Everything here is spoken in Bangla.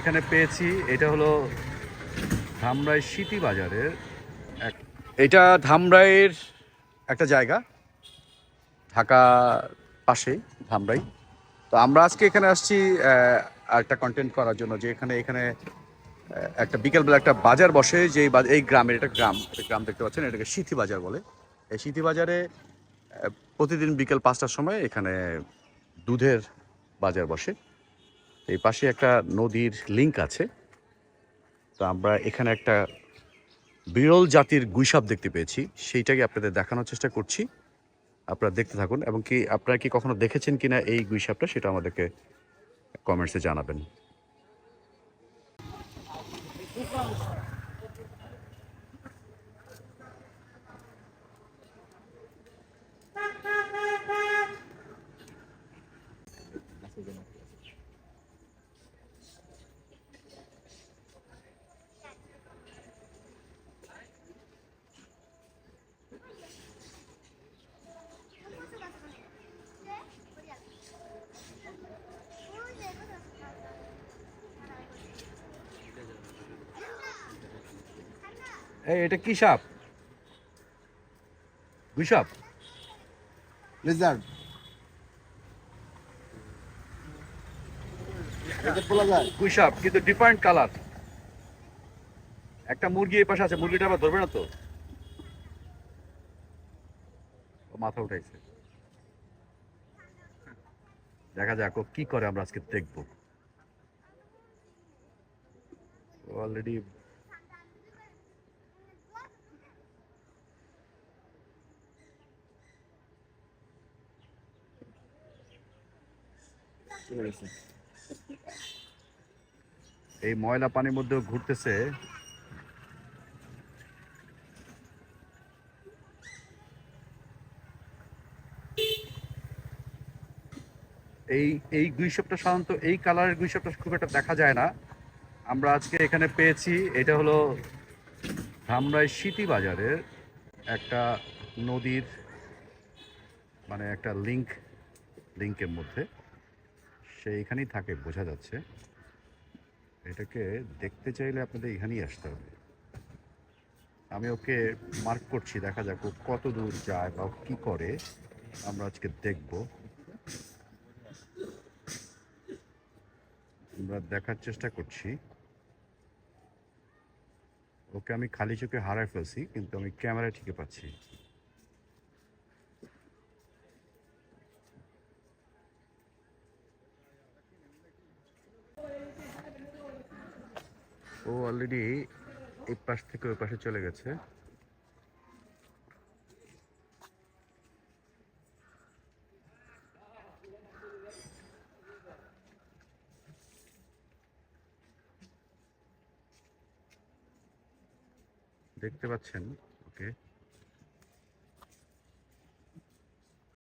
এখানে পেয়েছি, এটা হলো ধামরাই সিটি বাজারের এক এটা ধামরাইয়ের একটা জায়গা, ঢাকা পাশে ধামরাই। তো আমরা আজকে এখানে আসছি একটা কন্টেন্ট করার জন্য যে এখানে এখানে একটা বিকেলবেলা একটা বাজার বসে, যে এই গ্রামের, এটা গ্রাম গ্রাম দেখতে পাচ্ছেন, এটাকে সিথি বাজার বলে। এই সিথি বাজারে প্রতিদিন বিকেল পাঁচটার সময় এখানে দুধের বাজার বসে। এই পাশে একটা নদীর লিঙ্ক আছে। তো আমরা এখানে একটা বিরল জাতির গুইসাপ দেখতে পেয়েছি। সেইটাকে আপনাদের দেখানোর চেষ্টা করছি। আপনারা দেখতে থাকুন এবং কি আপনারা কি কখনো দেখেছেন কিনা এই গুইসাপটা সেটা আমাদেরকে কমেন্টসে জানাবেন। এই এটা কি সাপ? গুইসাপ লেজার্ড এটা বলা কিন্তু ডিফারেন্ট কালার একটা মুরগি এই পাশে আছে মুরগিটা আবার ধরবে না তো? ও মাথা উঠাইছে। দেখা যাক ও কি করে আমরা আজকে দেখব। অলরেডি এই ময়লা পানির মধ্যেও ঘুরতেছে। এই এই গুইসবটা সাধারণত এই কালারের গুইসবটা খুব একটা দেখা যায় না। আমরা আজকে এখানে পেয়েছি, এটা হলো ধামরাই সিটি বাজারের একটা নদীর মানে একটা লিংক লিংকের মধ্যে। সে এখানেই থাকে, বোঝা যাচ্ছে। এটাকে দেখতে চাইলে আপনাদের এখানেই আসতে হবে। আমি ওকে মার্ক করছি, দেখা যাক ও কত দূর যায় বা কি করে। আমরা আজকে দেখব। আমরা দেখার চেষ্টা করছি। ওকে আমি খালি চোখে হারায় ফেলছি, কিন্তু আমি ক্যামেরায় ঠিকই পাচ্ছি। ও অলরেডি এই পাশ থেকে ওই পাশে চলে গেছে। দেখতে পাচ্ছেন? ওকে